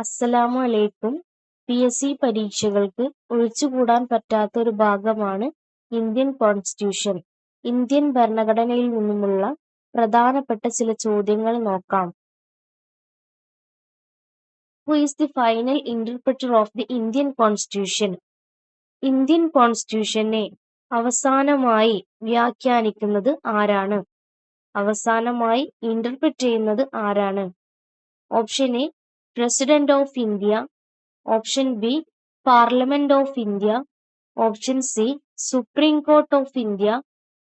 അസ്സലാമു അലൈക്കും P S C പരീക്ഷകൾക്ക് ഒഴിച്ചുകൂടാൻ പറ്റാത്ത ഒരു ഭാഗമാണ് ഇന്ത്യൻ കോൺസ്റ്റിറ്റ്യൂഷൻ. ഇന്ത്യൻ ഭരണഘടനയിൽ നിന്നുമുള്ള പ്രധാനപ്പെട്ട ചില ചോദ്യങ്ങൾ നോക്കാം. Who is the final interpreter of the Indian constitution Indian കോൺസ്റ്റിറ്റ്യൂഷനെ അവസാനമായി വ്യാഖ്യാനിക്കുന്നത് ആരാണ്? അവസാനമായി ഇന്റർപ്രറ്റ് ചെയ്യുന്നത് ആരാണ്? Option A president of India option B parliament of India option C supreme court of India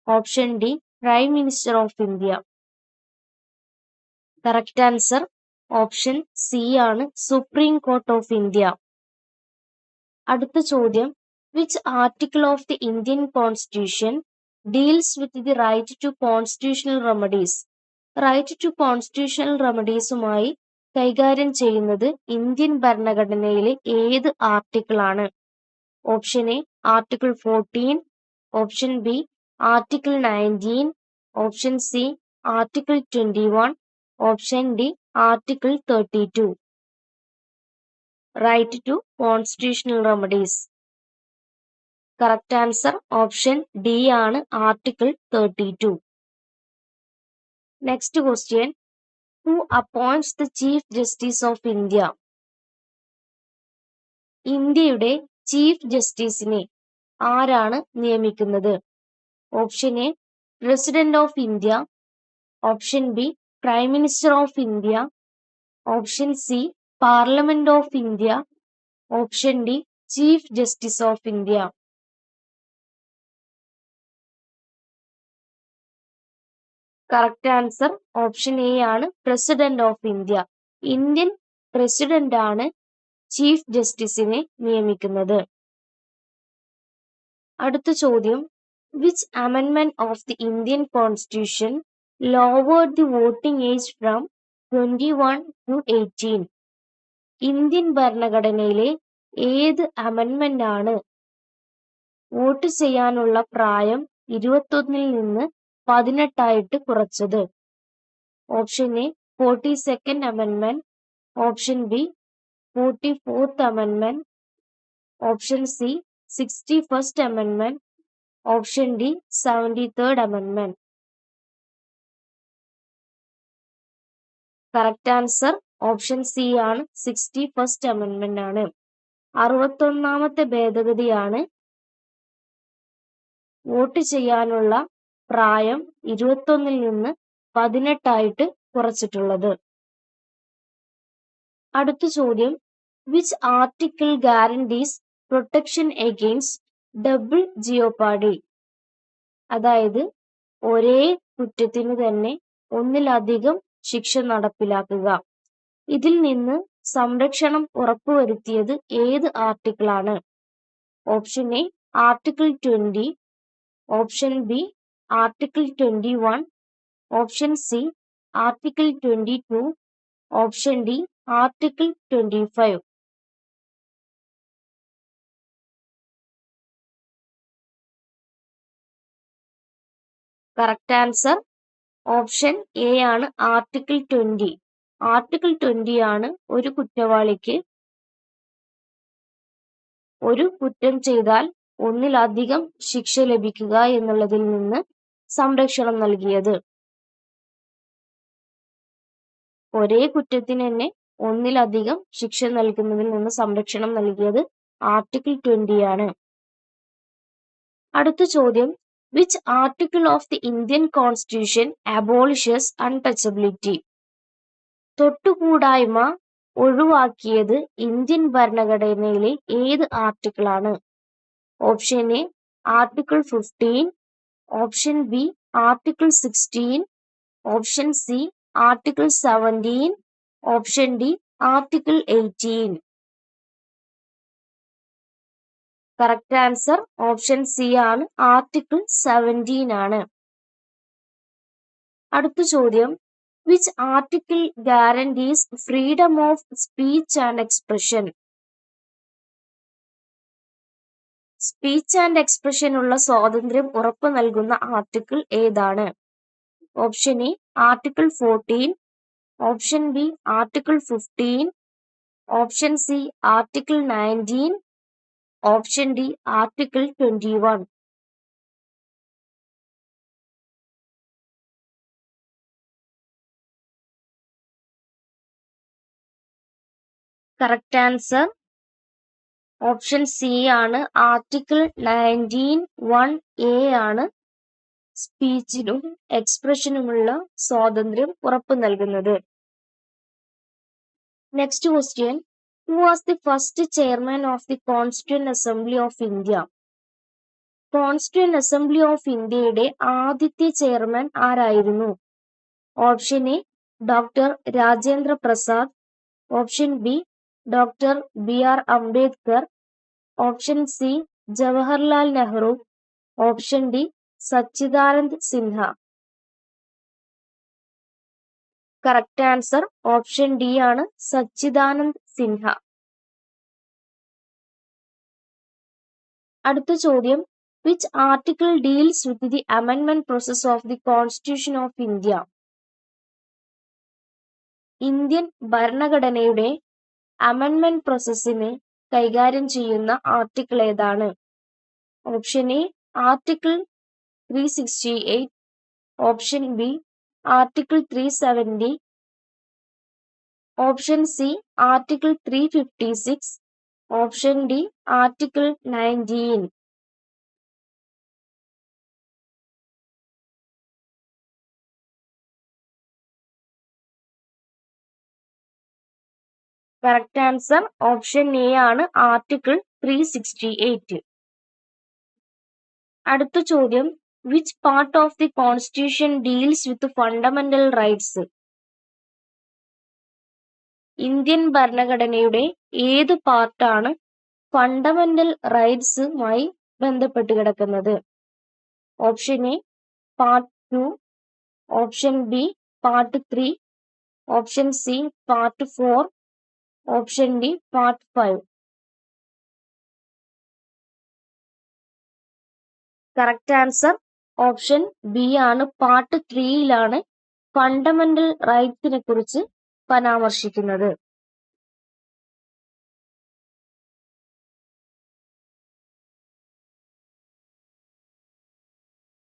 option D prime minister of India correct answer option C ആണ് supreme court of India അടുത്ത ചോദ്യം which article of the Indian constitution deals with the right to constitutional remedies right to constitutional റെമഡീസുമായി കൈകാര്യം ചെയ്യുന്നത് Indian ഭരണഘടനയിലെ ഏത് article ആണ്? Option A article fourteen option B article nineteen option C article twenty one option D article thirty two right to constitutional remedies correct answer option D ആണ് article thirty two next question who appoints the Chief Justice of India. ഇന്ത്യയുടെ chief ജസ്റ്റിസിനെ ആരാണ് നിയമിക്കുന്നത്? Option A president of India option B prime minister of India option C parliament of India option D chief justice of India correct answer option A ആണ് president of India Indian president ആണ് chief ജസ്റ്റിസിനെ നിയമിക്കുന്നത്. അടുത്ത ചോദ്യം. Which അമെൻമെന്റ് of the Indian constitution lowered the voting age from twenty one to eighteen Indian ഭരണഘടനയിലെ ഏത് അമെൻമെന്റ് ആണ്? Vote ചെയ്യാനുള്ള പ്രായം ഇരുപത്തൊന്നിൽ നിന്ന് പതിനെട്ടായിട്ട് കുറച്ചത്. Option A forty second അമെൻമെന്റ് option B forty fourth അമെൻമെന്റ് option C sixty first അമെൻമെന്റ് option D seventy third അമെൻമെന്റ് correct answer option C ആണ് sixty first അമെൻമെന്റ് ആണ്. അറുപത്തൊന്നാമത്തെ ഭേദഗതിയാണ് വോട്ട് ചെയ്യാനുള്ള പ്രായം ഇരുപത്തൊന്നിൽ നിന്ന് പതിനെട്ടായിട്ട് കുറച്ചിട്ടുള്ളത്. അടുത്ത ചോദ്യം. Which article guarantees protection against double jeopardy അതായത് ഒരേ കുറ്റത്തിന് തന്നെ ഒന്നിലധികം ശിക്ഷ നടപ്പിലാക്കുക. ഇതിൽ നിന്ന് സംരക്ഷണം ഉറപ്പുവരുത്തിയത് ഏത് ആർട്ടിക്കിളാണ് option A article twenty option B article twenty one option C article twenty two option D article twenty five correct answer option A ആണ് ആർട്ടിക്കിൾ ട്വന്റി ആർട്ടിക്കിൾ ട്വന്റി ആണ് ഒരു കുറ്റവാളിക്ക് ഒരു കുറ്റം ചെയ്താൽ ഒന്നിലധികം ശിക്ഷ ലഭിക്കുക എന്നുള്ളതിൽ നിന്ന് സംരക്ഷണം നൽകിയത്. ഒരേ കുറ്റത്തിന് തന്നെ ഒന്നിലധികം ശിക്ഷ നൽകുന്നതിൽ നിന്ന് സംരക്ഷണം നൽകിയത് ആർട്ടിക്കിൾ ട്വന്റി ആണ്. അടുത്ത ചോദ്യം which article of the Indian constitution abolishes untouchability തൊട്ടുകൂടായ്മ ഒഴിവാക്കിയത് ഇന്ത്യൻ ഭരണഘടനയിലെ ഏത് ആർട്ടിക്കിൾ ആണ്? Option A article fifteen option B article sixteen option C article seventeen option D article eighteen correct answer option C ആണ് article seventeen ആണ്. അടുത്ത ചോദ്യം which article guarantees freedom of speech and expression speech and expression ഉള്ള സ്വാതന്ത്ര്യം ഉറപ്പു നൽകുന്ന article ഏതാണ്? Option A article fourteen option B article fifteen option C article nineteen option D article twenty one correct answer option C ആണ് article nineteen one A ആണ് സ്പീച്ചിനും എക്സ്പ്രഷനുമുള്ള സ്വാതന്ത്ര്യം ഉറപ്പു നൽകുന്നത്. Next question who was the first chairman of the constituent assembly of India constituent assembly of ഇന്ത്യയുടെ ആദ്യത്തെ chairman ആരായിരുന്നു? Option A doctor Rajendra Prasad option B doctor B R Ambedkar option C Jawaharlal Nehru option D Sachchidanand Sinha. Correct answer option D ആണ് സച്ചിദാനന്ദ് സിൻഹ. അടുത്ത ചോദ്യം which article deals with the അമെൻമെന്റ് process of the constitution of India Indian ഭരണഘടനയുടെ അമെൻമെന്റ് പ്രോസസ്സിനെ കൈകാര്യം ചെയ്യുന്ന article ഏതാണ്? Option A article three sixty eight option B article three seventy option C article three fifty six option D article nineteen correct answer option A ആണ് article three sixty eight അടുത്ത ചോദ്യം which part of the constitution deals with fundamental rights Indian ഭരണഘടനയുടെ ഏത് പാർട്ടാണ് fundamental റൈറ്റ്സുമായി ബന്ധപ്പെട്ട് കിടക്കുന്നത്? Option A part two option B part three option C part four option D part five correct answer option B ആണ് part ത്രീയിലാണ് fundamental റൈറ്റ്സിനെ കുറിച്ച് പരാമർശിക്കുന്നത്.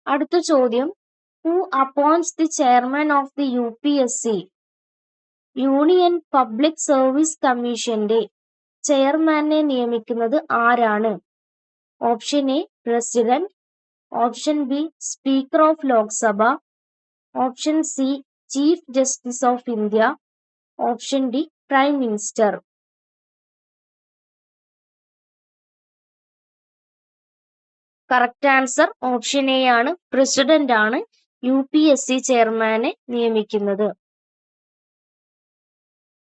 അടുത്ത ചോദ്യം. Who appoints the chairman of the U P S C union public service കമ്മീഷന്റെ ചെയർമാനെ നിയമിക്കുന്നത് ആരാണ്? Option A president option B speaker of Lok Sabha option C chief justice of India option D prime minister correct answer option A ആണ്. President ആണ്. U P S C ചെയർമാനെ നിയമിക്കുന്നത്.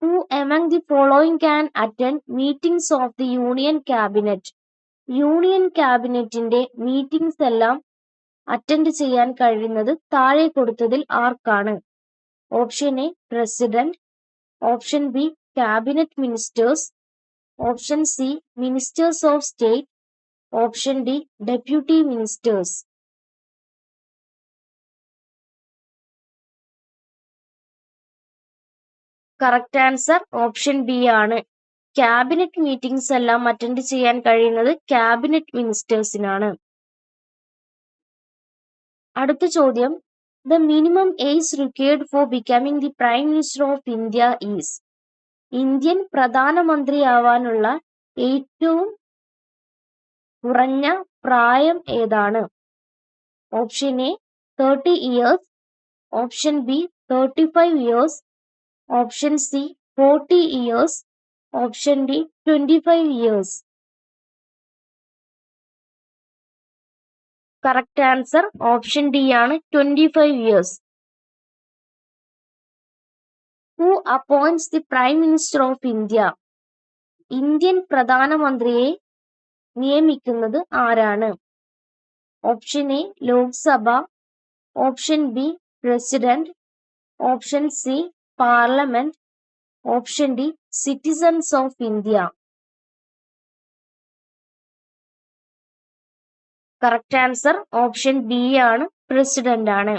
Who among the following can attend meetings of the Union Cabinet? Union ക്യാബിനറ്റിന്റെ meetings എല്ലാം attend ചെയ്യാൻ കഴിയുന്നത് താഴെ കൊടുത്തതിൽ ആർക്കാണ്? Option A president option B cabinet ministers option C ministers of state option D deputy ministers correct answer option B ആണ്. Cabinet meetings എല്ലാം attend ചെയ്യാൻ കഴിയുന്നത് ക്യാബിനറ്റ് മിനിസ്റ്റേഴ്സിനാണ് അടുത്ത ചോദ്യം. The minimum age required for becoming the prime minister of India is Indian പ്രധാനമന്ത്രിയാവാനുള്ള ഏറ്റവും കുറഞ്ഞ പ്രായം ഏതാണ്? Option A thirty years option B thirty five years option C forty years option D twenty five years correct answer option D ആണ് twenty five years who appoints the prime minister of India Indian പ്രധാനമന്ത്രിയെ നിയമിക്കുന്നത് ആരാണ്? Option A Lok Sabha option B president option C parliament option D citizens of India. Correct answer option B ആണ് president ആണ്.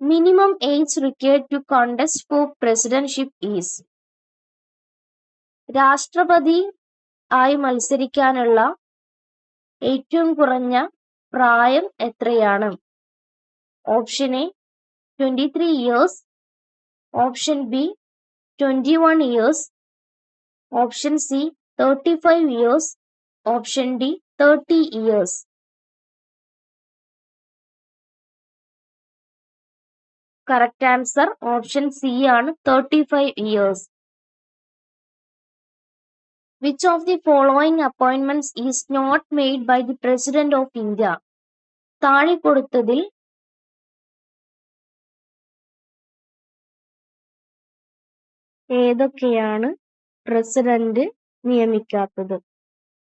Minimum age required to contest for presidentship is രാഷ്ട്രപതി ആയി മത്സരിക്കാനുള്ള ഏറ്റവും കുറഞ്ഞ പ്രായം എത്രയാണ്? Option A twenty three years option B twenty one years option C thirty five years option D thirty years correct answer option C ആണ് thirty five years which of the following appointments is not made by the president of India താഴെ കൊടുത്തതിൽ ഏതൊക്കെയാണ് president നിയമിക്കാത്തത്?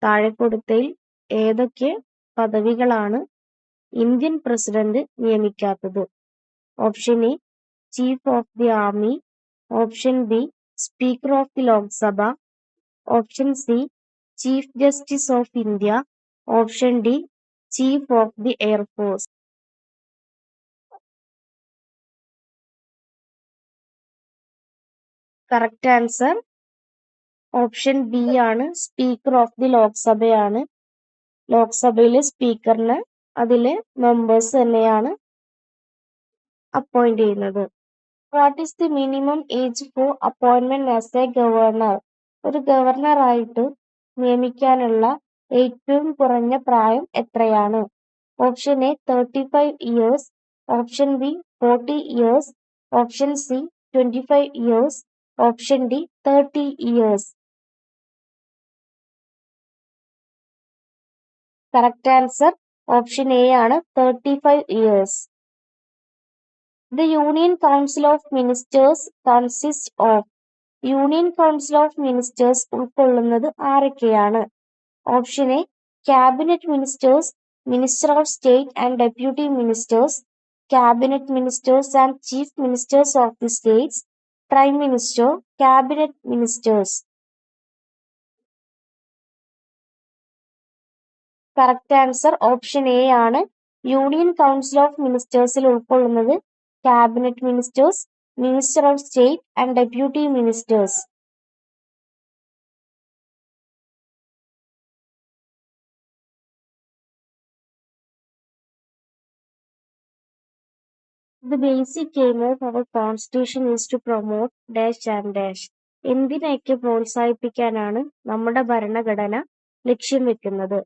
താഴെ കൊടുത്തയിൽ ഏതൊക്കെ പദവികളാണ് Indian president നിയമിക്കാത്തത്? Option A chief of the army option B speaker of the Lok Sabha option C chief justice of India option D chief of the air force correct answer option B ആണ്. Speaker of the ലോക്സഭയാണ് ലോക്സഭയിലെ സ്പീക്കറിന് അതിലെ members തന്നെയാണ് appoint ചെയ്യുന്നത്. What is the minimum age for appointment as a governor ഒരു governor ആയിട്ട് നിയമിക്കാനുള്ള ഏറ്റവും കുറഞ്ഞ പ്രായം എത്രയാണ്? Option A thirty five years option B forty years option C twenty five years option D thirty years correct answer option A ആണ് thirty five years the union council of ministers consist of union council of ministers ഉൾക്കൊള്ളുന്നത് ആരൊക്കെയാണ്? Option A cabinet ministers minister of state and deputy ministers cabinet ministers and chief ministers of the states prime minister cabinet ministers correct answer option A ആണ്. Union council of മിനിസ്റ്റേഴ്സിൽ ഉൾക്കൊള്ളുന്നത് cabinet ministers minister of state and deputy ministers The basic aim of our constitution is to promote dash and dash. എന്തിനെയൊക്കെ പ്രോത്സാഹിപ്പിക്കാനാണ് നമ്മുടെ ഭരണഘടന ലക്ഷ്യം വെക്കുന്നത്?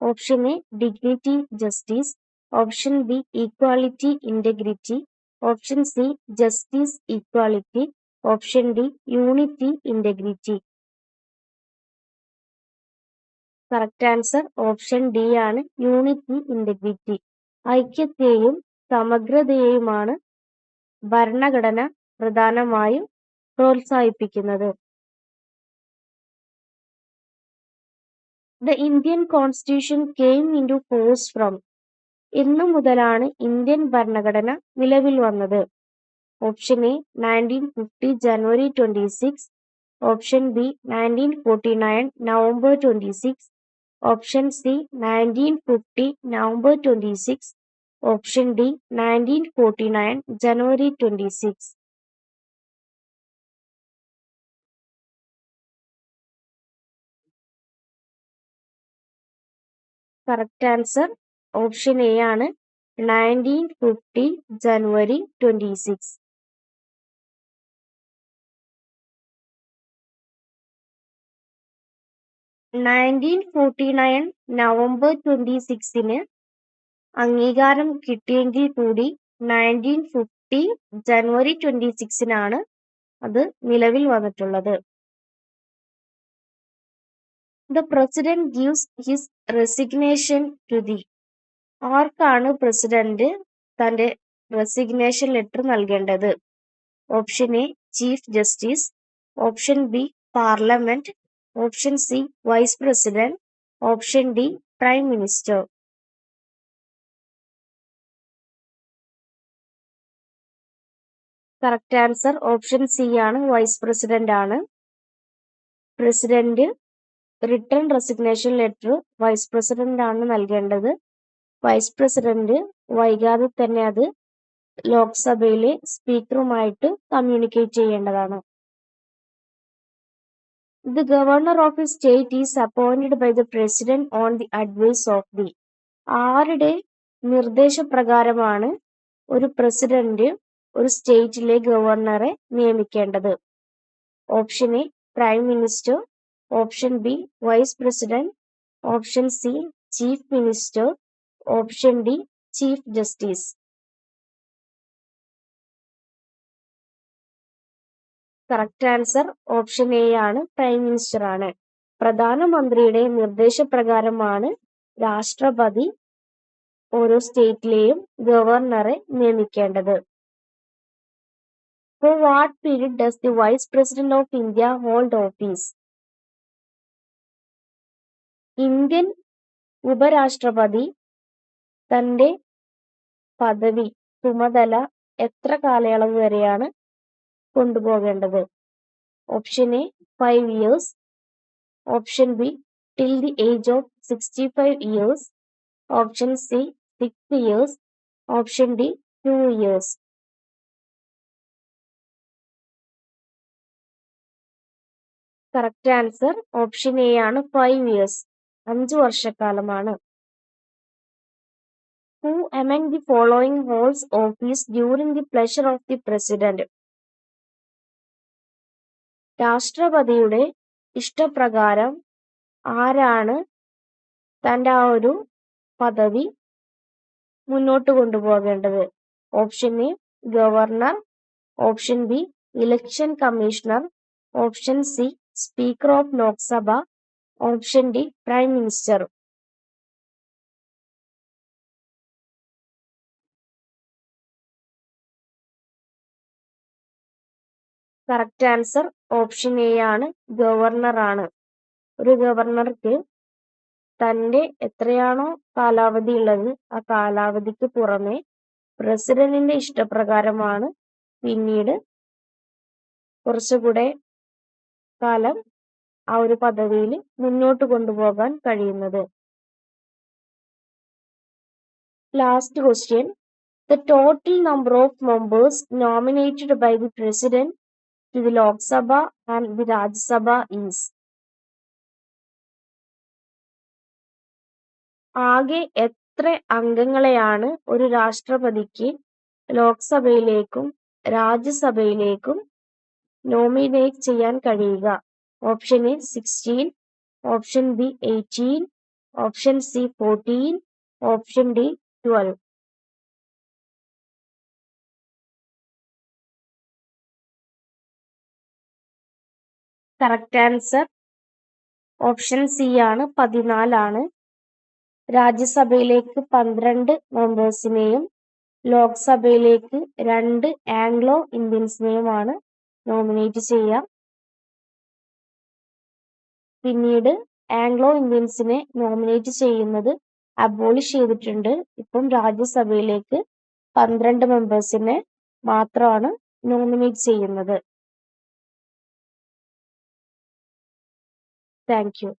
Option A dignity justice option B equality integrity option C justice equality option D unity integrity correct answer option D ആണ് unity integrity ഐക്യത്തെയും സമഗ്രതയെയുമാണ് ഭരണഘടന പ്രധാനമായും പ്രോത്സാഹിപ്പിക്കുന്നത്. The Indian constitution came into force from എന്നു മുതലാണ് ഇന്ത്യൻ ഭരണഘടന നിലവിൽ വന്നത്. Option A nineteen fifty January twenty six option B nineteen forty nine November twenty six option C nineteen fifty November twenty six option D nineteen forty nine January twenty six correct answer option A ആണ് nineteen fifty January twenty six nineteen forty nine November twenty സിക്സിന് അംഗീകാരം കിട്ടിയെങ്കിൽ കൂടി nineteen fifty January twenty സിക്സിനാണ് അത് നിലവിൽ വന്നിട്ടുള്ളത്. The president gives his resignation to the ആർക്കാണ് president തന്റെ റെസിഗ്നേഷൻ ലെറ്റർ നൽകേണ്ടത്? Option A chief justice option B parliament option C vice president option D prime minister correct answer option C ആണ്. Vice president ആണ്. President return resignation letter vice president ആണ് നൽകേണ്ടത്. Vice president വൈകാതെ തന്നെ അത് ലോക്സഭയിലെ സ്പീക്കറുമായിട്ട് കമ്മ്യൂണിക്കേറ്റ് ചെയ്യേണ്ടതാണ്. The governor of a state is appointed by the president on the advice of the ആരുടെ നിർദ്ദേശപ്രകാരമാണ് ഒരു പ്രസിഡന്റ് ഒരു സ്റ്റേറ്റിലെ ഗവർണറെ നിയമിക്കേണ്ടത്. Option A prime minister. Option B vice president. Option C chief minister. Option D chief justice. Correct answer option A ആണ് prime minister ആണ്. പ്രധാനമന്ത്രിയുടെ നിർദ്ദേശപ്രകാരമാണ് രാഷ്ട്രപതി ഓരോ സ്റ്റേറ്റിലെയും ഗവർണറെ നിയമിക്കേണ്ടത്. For what period does the Vice President of India hold office? Indian ഉപരാഷ്ട്രപതി തന്റെ പദവി ചുമതല എത്ര കാലയളവ് വരെയാണ് കൊണ്ടുപോകേണ്ടത്? Option A five years option B till the age of sixty five years option C six years option D two years correct answer option A ആണ് five years അഞ്ചു വർഷക്കാലമാണ്. Who among the following holds office during the pleasure of the president രാഷ്ട്രപതിയുടെ ഇഷ്ടപ്രകാരം ആരാണ് തന്റെ ആ ഒരു പദവി മുന്നോട്ട് കൊണ്ടുപോകേണ്ടത്? Option A governor option B election commissioner option C speaker of Lok Sabha option D prime minister. Correct answer option A ആണ് governor ആണ്. ഒരു ഗവർണർക്ക് തന്റെ എത്രയാണോ കാലാവധി ഉള്ളത് ആ കാലാവധിക്ക് പുറമെ പ്രസിഡന്റിന്റെ ഇഷ്ടപ്രകാരമാണ് പിന്നീട് കുറച്ചുകൂടെ കാലം ആ ഒരു പദവിയിൽ മുന്നോട്ട് കൊണ്ടുപോകാൻ കഴിയുന്നത്. Last question the total number of members nominated by the president to the Lok Sabha and the Rajya Sabha is ആകെ എത്ര അംഗങ്ങളെയാണ് ഒരു രാഷ്ട്രപതിക്ക് ലോക്സഭയിലേക്കും രാജ്യസഭയിലേക്കും നോമിനേറ്റ് ചെയ്യാൻ കഴിയുക. Option A sixteen option B eighteen option C fourteen option D twelve correct answer option C ആണ് പതിനാലാണ്. രാജ്യസഭയിലേക്ക് പന്ത്രണ്ട് മെമ്പേഴ്സിനെയും ലോക്സഭയിലേക്ക് രണ്ട് ആംഗ്ലോ ഇന്ത്യൻസിനെയുമാണ് നോമിനേറ്റ് ചെയ്യാം. പിന്നീട് ആംഗ്ലോ ഇന്ത്യൻസിനെ നോമിനേറ്റ് ചെയ്യുന്നത് അബോളിഷ് ചെയ്തിട്ടുണ്ട്. ഇപ്പം രാജ്യസഭയിലേക്ക് പന്ത്രണ്ട് മെമ്പേഴ്സിനെ മാത്രമാണ് നോമിനേറ്റ് ചെയ്യുന്നത്. Thank you